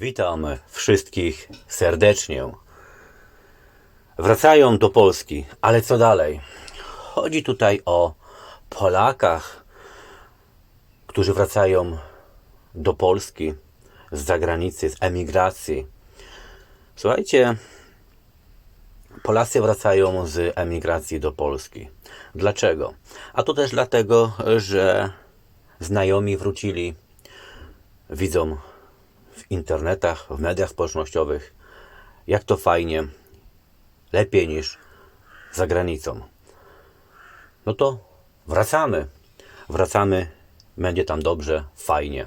Witam wszystkich serdecznie. Wracają do Polski, ale co dalej? Chodzi tutaj o Polakach, którzy wracają do Polski z zagranicy, z emigracji. Słuchajcie, Polacy wracają z emigracji do Polski. Dlaczego? A to też dlatego, że znajomi wrócili, widzą internetach, w mediach społecznościowych, jak to fajnie, lepiej niż za granicą. No to wracamy. Wracamy, będzie tam dobrze, fajnie.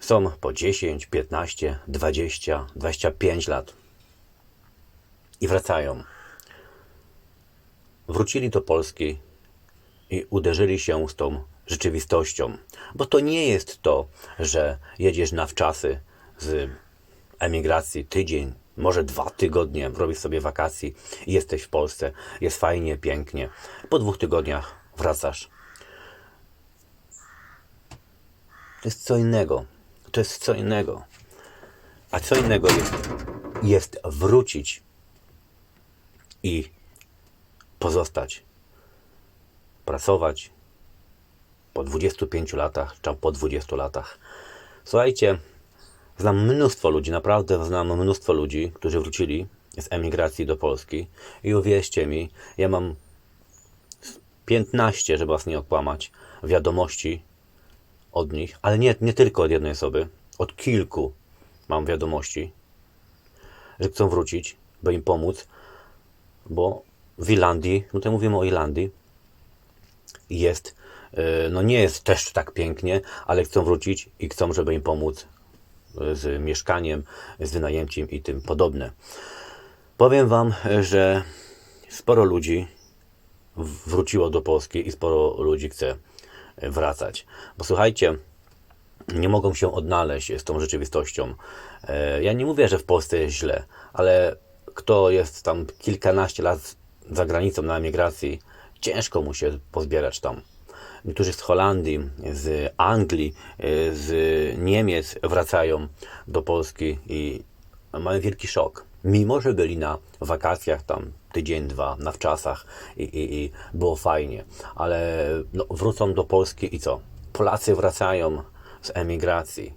Są po 10, 15, 20, 25 lat i wracają. Wrócili do Polski i uderzyli się z tą rzeczywistością. Bo to nie jest to, że jedziesz na wczasy z emigracji tydzień, może dwa tygodnie, robisz sobie wakacji i jesteś w Polsce, jest fajnie, pięknie. Po dwóch tygodniach wracasz. To jest co innego. To jest co innego. A co innego jest, jest wrócić i pozostać, pracować po 25 latach, czy po 20 latach. Słuchajcie, znam mnóstwo ludzi, naprawdę znam mnóstwo ludzi, którzy wrócili z emigracji do Polski i uwierzcie mi, ja mam 15, żeby was nie okłamać, wiadomości od nich, ale nie, nie tylko od jednej osoby, od kilku mam wiadomości, że chcą wrócić, by im pomóc, bo w Irlandii, no to mówimy o Irlandii, jest, no nie jest też tak pięknie, ale chcą wrócić i chcą, żeby im pomóc e, z mieszkaniem, z wynajęciem i tym podobne. Powiem Wam, że sporo ludzi wróciło do Polski i sporo ludzi chce wracać. Bo słuchajcie, nie mogą się odnaleźć z tą rzeczywistością. E, Ja nie mówię, że w Polsce jest źle, ale kto jest tam kilkanaście lat za granicą na emigracji, ciężko mu się pozbierać tam. Niektórzy z Holandii, z Anglii, e, z Niemiec wracają do Polski i mają wielki szok. Mimo, że byli na wakacjach tam tydzień, dwa, na wczasach i, i, i było fajnie, ale no, wrócą do Polski i co? Polacy wracają z emigracji.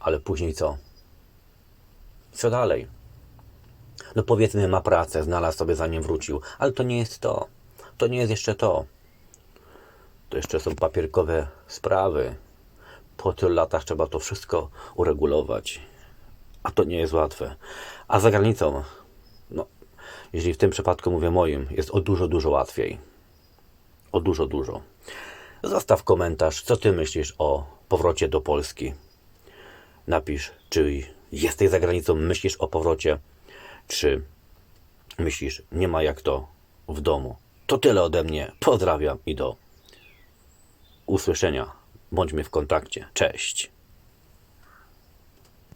Ale później co? Co dalej? No powiedzmy, ma pracę, znalazł sobie zanim wrócił, ale to nie jest to. To nie jest jeszcze to. To jeszcze są papierkowe sprawy. Po tylu latach trzeba to wszystko uregulować. A to nie jest łatwe. A za granicą, no, jeżeli w tym przypadku mówię moim, jest o dużo, dużo łatwiej. O dużo, dużo. Zostaw komentarz, co ty myślisz o powrocie do Polski. Napisz, czy jesteś za granicą, myślisz o powrocie, czy myślisz, nie ma jak to w domu. To tyle ode mnie. Pozdrawiam i do usłyszenia. Bądźmy w kontakcie. Cześć.